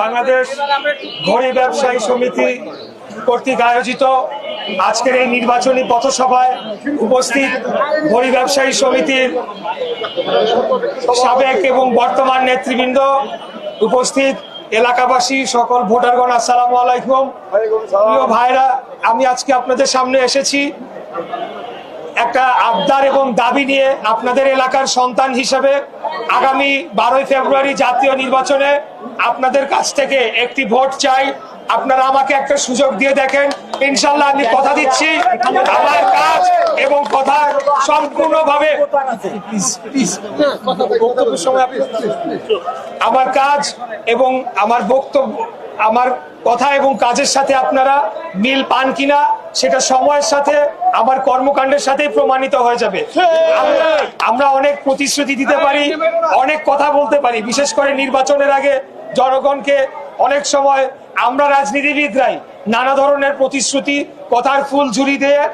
বাংলাদেশ ঘড়ি ব্যবসায়ী সমিতি কর্তৃক আয়োজিত আজকের এই নির্বাচনী পথসভায় উপস্থিত ঘড়ি ব্যবসায়ী সমিতির সাবেক এবং বর্তমান নেতৃবৃন্দ উপস্থিত এলাকাবাসী, সকল ভোটারগণ, আসসালামু আলাইকুম। ভাইরা, আমি আজকে আপনাদের সামনে এসেছি। একটা আবদার এবং দাবি নিয়ে আপনাদের এলাকার সন্তান হিসেবে আগামী বারোই ফেব্রুয়ারি জাতীয় নির্বাচনে আপনাদের কাছ থেকে একটি ভোট চাই। আপনারা আমাকে একটা সুযোগ দিয়ে দেখেন। ইনশাল্লাহ আমি কথা দিচ্ছি। আমার কাজ এবং কথা সম্পূর্ণভাবে আমার কাজ এবং আমার বক্তব্য আমার কথা এবং কাজের সাথে আপনারা মিল পান কিনা সেটা সময়ের সাথে আমার কর্মকাণ্ডের সাথেই প্রমাণিত হয়ে যাবে। আমরা- অনেক প্রতিশ্রুতি দিতে পারি, অনেক কথা বলতে পারি। বিশেষ করে নির্বাচনের আগে জনগণকে অনেক সময় আমরা রাজনীতিবিদরাই নানা ধরনের প্রতিশ্রুতি, কথার ফুল ঝুরি দিয়ে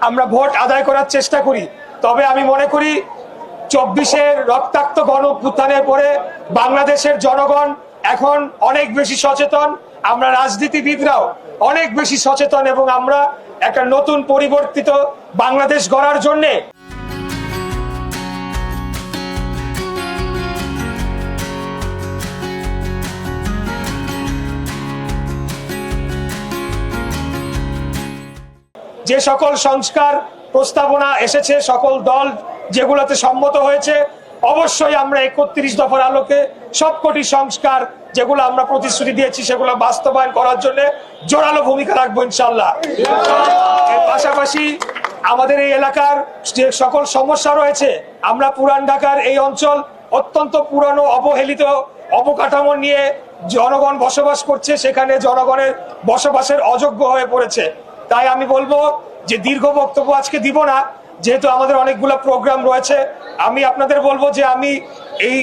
আমরা ভোট আদায় করার চেষ্টা করি। তবে আমি মনে করি চব্বিশের রক্তাক্ত গণ পরে বাংলাদেশের জনগণ এখন অনেক বেশি সচেতন আমরা রাজনীতিবিদরাও অনেক বেশি সচেতন এবং আমরা একটা নতুন পরিবর্তিত বাংলাদেশ গড়ার জন্যে যে সকল সংস্কার প্রস্তাবনা এসেছে, সকল দল যেগুলোতে সম্মত হয়েছে অবশ্যই আমরা একত্রিশ দফার আলোকে সবকটি সংস্কার যেগুলো আমরা প্রতিশ্রুতি দিয়েছি, সেগুলো বাস্তবায়ন করার জন্য জোরালো ভূমিকা রাখব ইনশাল্লাহ পাশাপাশি আমাদের এই এলাকার যে সকল সমস্যা রয়েছে, আমরা পুরান ঢাকার এই অঞ্চল অত্যন্ত পুরানো, অবহেলিত অবকাঠামো নিয়ে জনগণ বসবাস করছে, সেখানে জনগণের বসবাসের অযোগ্য হয়ে পড়েছে। তাই আমি বলব যে দীর্ঘ বক্তব্য আজকে দিব না যেহেতু আমাদের অনেকগুলো প্রোগ্রাম রয়েছে, আমি আপনাদের বলব যে আমি এই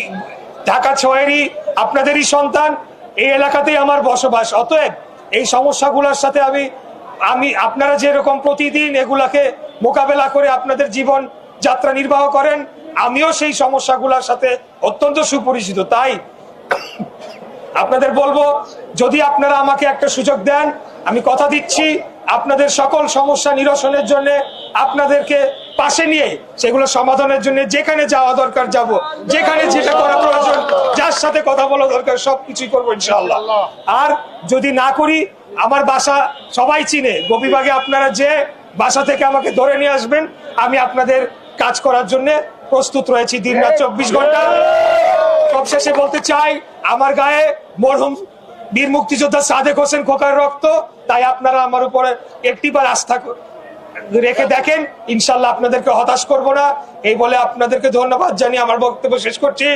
ঢাকা ছয়েরই আপনাদেরই সন্তান, এই এলাকাতেই আমার বসবাস। অতএব এই সমস্যাগুলোর সাথে আমি আমি, আপনারা যেরকম প্রতিদিন এগুলাকে মোকাবেলা করে আপনাদের জীবন যাত্রা নির্বাহ করেন, আমিও সেই সমস্যাগুলোর সাথে অত্যন্ত সুপরিচিত। তাই আপনাদের বলব, যদি আপনারা আমাকে একটা সুযোগ দেন, আমি কথা দিচ্ছি, আপনাদের সকল সমস্যা নিরসনের জন্য আপনাদেরকে পাশে নিয়ে সেগুলো সমাধানের জন্য যেখানে যাওয়া দরকার যাব, যেখানে যেটা করা প্রয়োজন, যার সাথে কথা বলা দরকার, সবকিছুই করব ইনশাআল্লাহ। আর যদি না করি, আমার বাসা সবাই চিনে, গোপীবাগে আপনারা যে বাসা থেকে আমাকে ধরে নিয়ে আসবেন, আমি আপনাদের কাজ করার জন্য প্রস্তুত রয়েছি দিন রাত চব্বিশ ঘণ্টা। সবশেষে বলতে চাই, আমার গায়ে মরহুম বীর মুক্তিযোদ্ধা সাদেক হোসেন খোকার রক্ত, তাই আপনারা আমার উপরে একটিবার আস্থা রেখে দেখেন, ইনশাল্লাহ আপনাদেরকে হতাশ করব না। এই বলে আপনাদেরকে ধন্যবাদ জানিয়ে আমার বক্তব্য শেষ করছি।